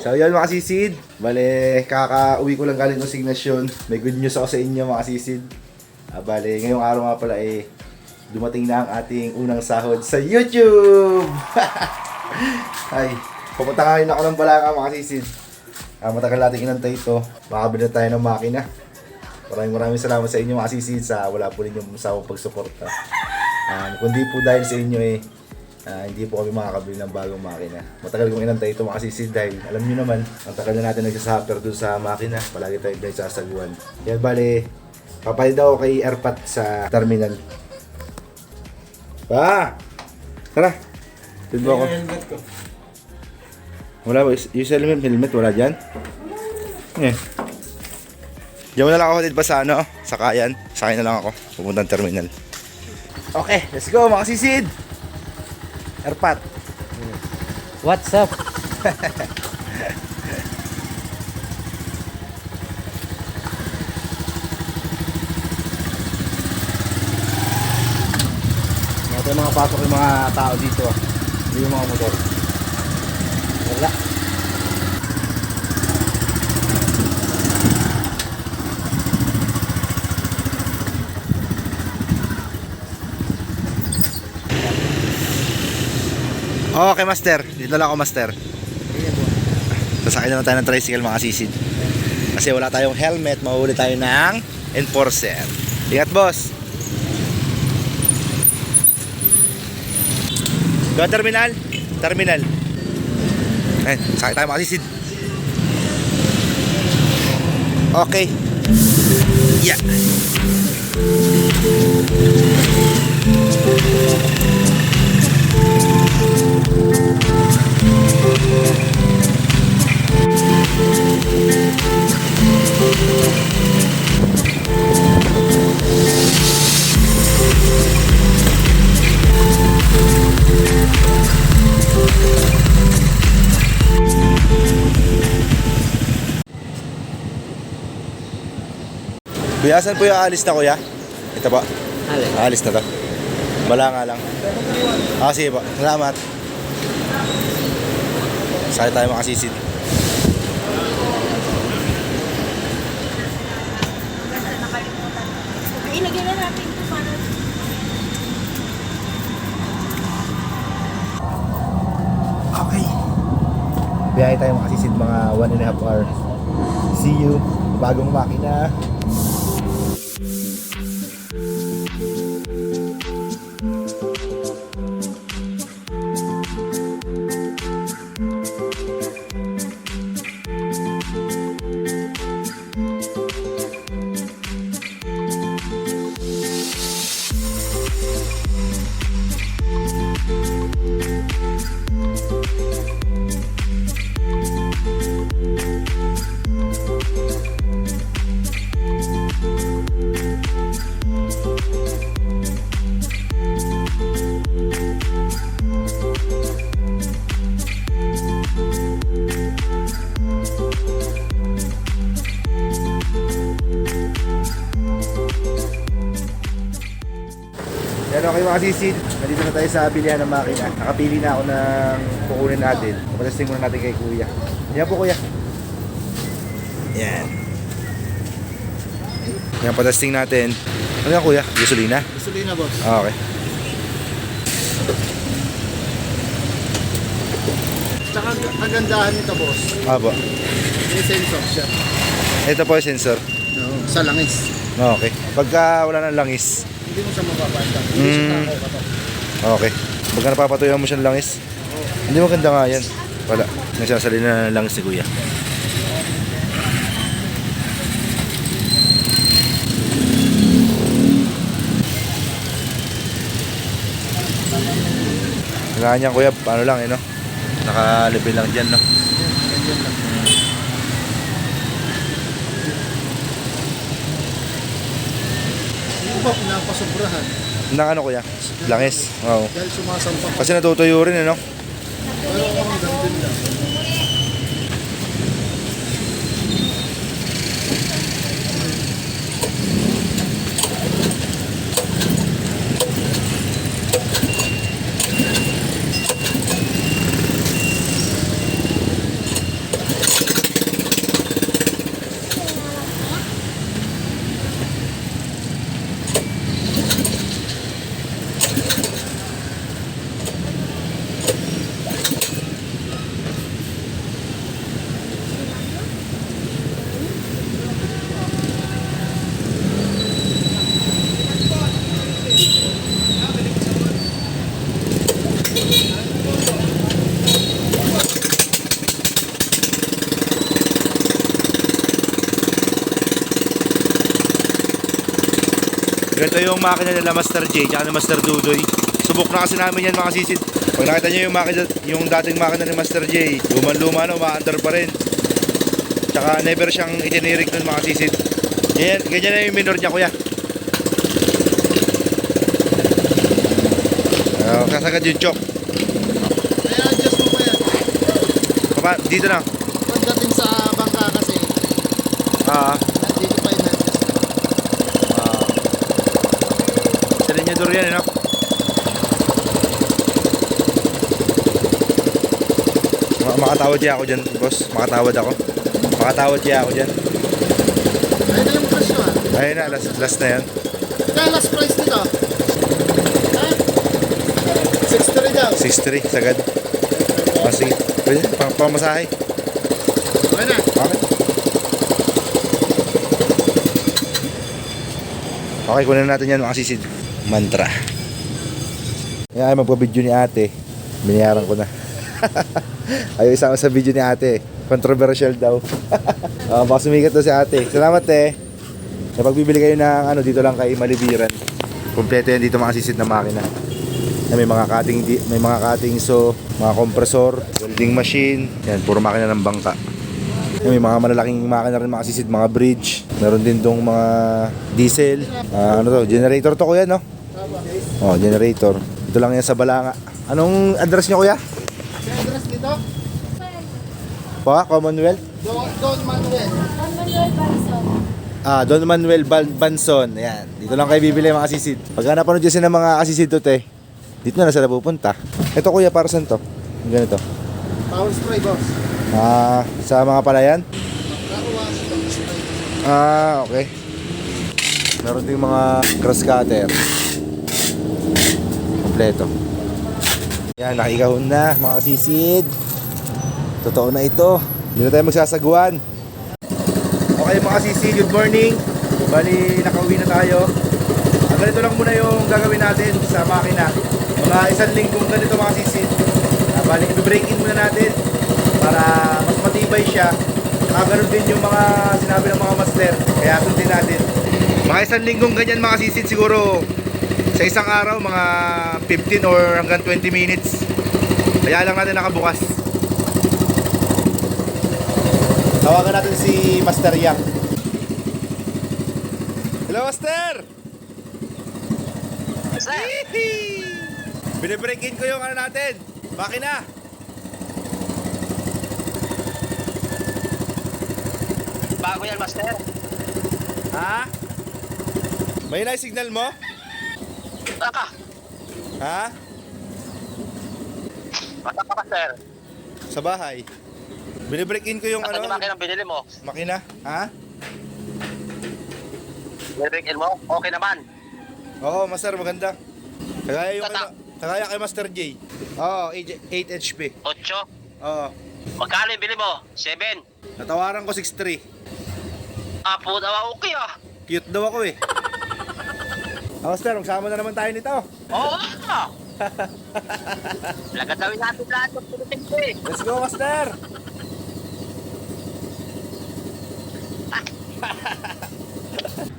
So yun mga sisid, bale kaka-uwi ko lang galing ng signasyon. May good news ako sa inyo mga sisid. Ah, bale ngayong araw nga pala eh, dumating na ang ating unang sahod sa YouTube! Ay, pupunta nga rin ako ng Balanga mga sisid. Ah, matagal natin inantay ito. Makabili na tayo ng makina. Maraming maraming salamat sa inyo mga sisid sa wala po ninyong masawang pagsuporta. Um, kundi po dahil sa inyo eh, ah, hindi po kami makakabili ng bagong makina. Matagal kong inantay ito mga sisid dahil alam niyo naman, ang tagal na natin nagsasuffer doon sa makina. Palagi tayo dahil sasaguan. Kaya bale, papalit ako kay Airpat sa terminal. Pa! Tara! Tid mo ako. Wala ba? Yung sa helmet, helmet wala dyan? Eh. Diyan mo na lang ako dito pa sa ano, sa kayan. Sakay na lang ako. Pupuntang terminal. Okay, let's go mga sisid! Airpat. What's up? Ito yung mga pasok yung mga tao dito. ah. Hindi yung mga motor. Wala. Okay, master. Dito lang ako, master. Sasakay na lang tayo ng tricycle, mga sisid. Kasi wala tayong helmet, mahuli tayo ng enforcer. Ingat, boss. Go terminal. Terminal. Ayun, sakit tayo makasisid. Okay. Yeah. Kuya, saan po yung alis na kuya? Ito ba? Alin? Alis na to. Wala nga lang. Ah, sige po. Salamat. Sakit tayo makasisid. Ilagay na natin ito para Okay. Biyahe tayo makasisid mga one and a half hour. See you. Bagong makina. Mga sisid. Nandito na tayo sa bilihan ng makina. Nakapili na ako ng kukunin natin. Patasting muna natin kay kuya. Yan po kuya. Yan. Yan patasting natin. Ano yan kuya? Gasolina? Gasolina, boss. Ah, okay. Tsaka ang kagandahan nito, boss. Ah, po. May sensor siya. Ito po yung sensor. No, sa langis. Ah, Okay. Pagka wala ng langis. Hindi mo siya. Hindi siya Mm. takaw. Okay. Pagka napapatuyan mo siya ng langis. Hindi maganda nga yan. Wala. Nagsasalina na ng langis ni kuya. Kailangan niyan kuya, paano lang eh no? Naka-level lang dyan no? Hindi ko ba pinapasobrahan? Nang ano kuya? Langis. Oo. Dahil sumasampak. Kasi natutuyo rin eh no? Pero ang gandun lang. Ganito yung makina nila Master J tsaka ni Master Dudoy. Subok na kasi namin yan mga sisid. Pag nakita nyo yung, makina, yung dating makina ni Master J, luman-luma na, umaandar pa rin. Tsaka never siyang itinirik nun mga sisid. Ganyan, ganyan na yung minor niya kuya. Uh, kasagad yung chok. Kaya adjust mo pa yan. Dito na. Pagdating sa bangka kasi, Ah, dito pa yung adjust. ah. Linyador yan? Ma- makatawad siya ako dyan, boss. Makatawad ako. Makatawad siya ako dyan. Ayun na yung presyo ah. Ayun na, last, last na yan. Kaya last price nito. Ha? 63 daw. 6'3", sagad. Sige. Pwede, pang pamasahe. Okay na. Okay. Okay, kunin natin yan mga sisid. Mantra. Yan ay magpa-video ni ate. Binayaran ko na. Ayaw isama sa video ni ate. Controversial daw. uh, baka sumikat daw si ate. Salamat eh. Kapag bibili kayo ng ano dito lang kay Malibiran. Kompleto yan dito mga sisid na makina. Na may mga cutting may mga cutting so mga kompresor, welding machine, yan puro makina ng bangka. May mga malalaking makina rin mga sisid, mga bridge. Meron din dong mga diesel. Ah, ano to, generator to kuya no? Oh, generator. Ito lang yan sa Balanga. Anong address niyo kuya? Address dito? Pa, Commonwealth? Don, Don Manuel. Don Manuel Banson. Ah, Don Manuel Ban Banson. Ayan. Dito lang kayo bibili mga asisid. Pag napanood dyan ng mga asisid to, te, dito na sila pupunta. Ito kuya, para saan to? Ganito. Power spray boss. Ah, sa mga palayan? Ah, okay. Meron ding mga grass cutter. Kompleto. Yan, nakikahon na mga kasisid. Totoo na ito. Hindi na tayo magsasaguan. Okay mga kasisid, good morning. Bali, nakauwi na tayo. Ah, ganito lang muna yung gagawin natin sa makina. Mga isang linggong ganito mga kasisid. Ah, bali, i-break in muna natin para mas matibay siya. Saka ganun din yung mga sinabi ng mga master. Kaya sundin natin. Mga isang linggong ganyan mga sisid siguro sa isang araw mga 15 or hanggang 20 minutes. Kaya lang natin nakabukas. Tawagan natin si Master Yang. Hello Master! Sir, Binibreak in ko yung ano natin. Makina. Bago yan, Master. Ha? May na signal mo? Taka, Ha? basta ka, Master. Sa bahay. Binibreak in ko yung Basta ano, yung makina binili mo. makina. Ha? Nirigil mo, okay naman. Oo, Master, maganda. Kagaya yung Tata. kay, kagaya kay Master J. Oo, 8 HP. 8. Oo. Magkano yung bili mo? 7. Natawaran ko 6'3". Apo daw, okay ah. Cute daw ako eh. Ah, Master, magsama na naman tayo nito. Oo ah. Lagatawin natin lahat ng pinitin ko eh. Let's go, Master!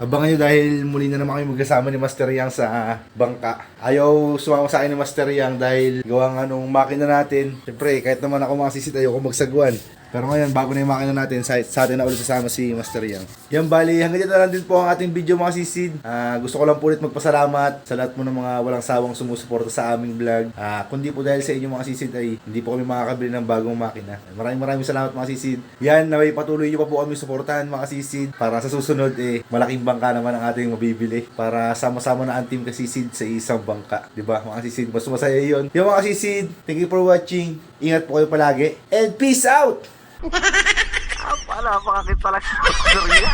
Abangan nyo dahil muli na naman kami magkasama ni Master Yang sa bangka. Ayaw sumama sa akin ni Master Yang dahil gawang anong makina natin. Siyempre, kahit naman ako masisit, ayoko magsaguan. Pero ngayon, bago na yung makina natin, sa, sa atin na ulit sasama si Master Yang. Yan, bali, hanggang dito na lang din po ang ating video mga sisid. Ah, gusto ko lang po ulit magpasalamat sa lahat mo ng mga walang sawang sumusuporta sa aming vlog. Ah, kundi po dahil sa inyo mga sisid ay hindi po kami makakabili ng bagong makina. Maraming maraming salamat mga sisid. Yan, naway patuloy nyo pa po kami suportahan mga sisid. Para sa susunod eh, malaking bangka naman ang ating mabibili. Para sama-sama na ang team kasisid sa isang bangka. ba mga sisid? Mas masaya yun. Yung mga sisid, thank you for watching. Ingat po kayo palagi. And peace out! ah, pala, pakakit pala sa niya.